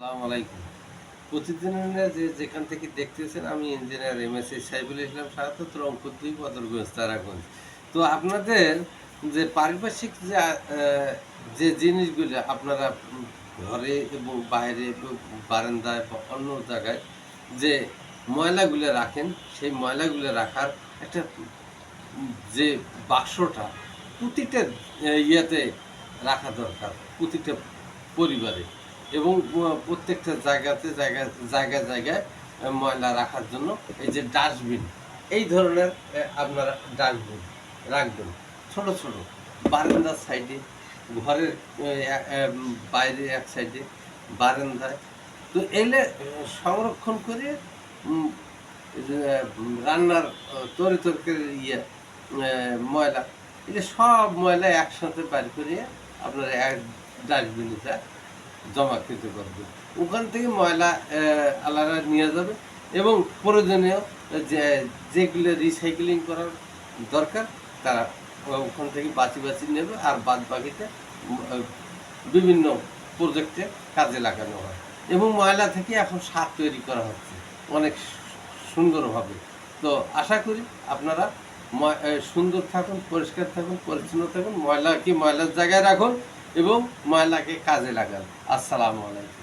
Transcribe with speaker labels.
Speaker 1: আসসালামু আলাইকুম। প্রতিদিনের যে যেখান থেকে দেখতেছেন, আমি engineer M S A Saiful Islam সাহায্য রংপুর দুই বদরগঞ্জ, তারাগঞ্জ। তো আপনাদের যে পারিপার্শ্বিক যে যে জিনিসগুলো আপনারা ঘরে এবং বাইরে বারান্দায় বা অন্য জায়গায় যে ময়লাগুলো রাখেন, সেই ময়লাগুলো রাখার একটা যে বাক্সটা প্রতিটা ইয়েতে রাখা দরকার, প্রতিটা পরিবারে। এবং প্রত্যেকটা জায়গাতে জায়গা জায়গায় জায়গায় ময়লা রাখার জন্য এই যে ডাস্টবিন, এই ধরনের আপনারা ডাস্টবিন রাখবেন। ছোট ছোট, বারান্দার সাইডে, ঘরের বাইরে এক সাইডে বারান্দায়। তো এলে, সংরক্ষণ করে রান্নার তরি তরকারির ইয়ে ময়লা এটা সব ময়লা একসাথে বাইর করিয়ে আপনার এক ডাস্টবিনে যায় জমা খেতে পারবে। ওখান থেকে ময়লা আলাদা নিয়ে যাবে এবং প্রয়োজনীয় যে, যেগুলো রিসাইক্লিং করার দরকার, তারা ওখান থেকে বাঁচি বাঁচি নেবে আর বাদ বাকিতে বিভিন্ন প্রজেক্টে কাজে লাগানো হয়। এবং ময়লা থেকে এখন সার তৈরি করা হচ্ছে, অনেক সুন্দরভাবে। তো আশা করি আপনারা সুন্দর থাকুন, পরিষ্কার থাকুন, পরিচ্ছন্ন থাকুন ময়লাকে ময়লার জায়গায় রাখুন এবং ময়লাকে কাজে লাগান। আসসালামু আলাইকুম।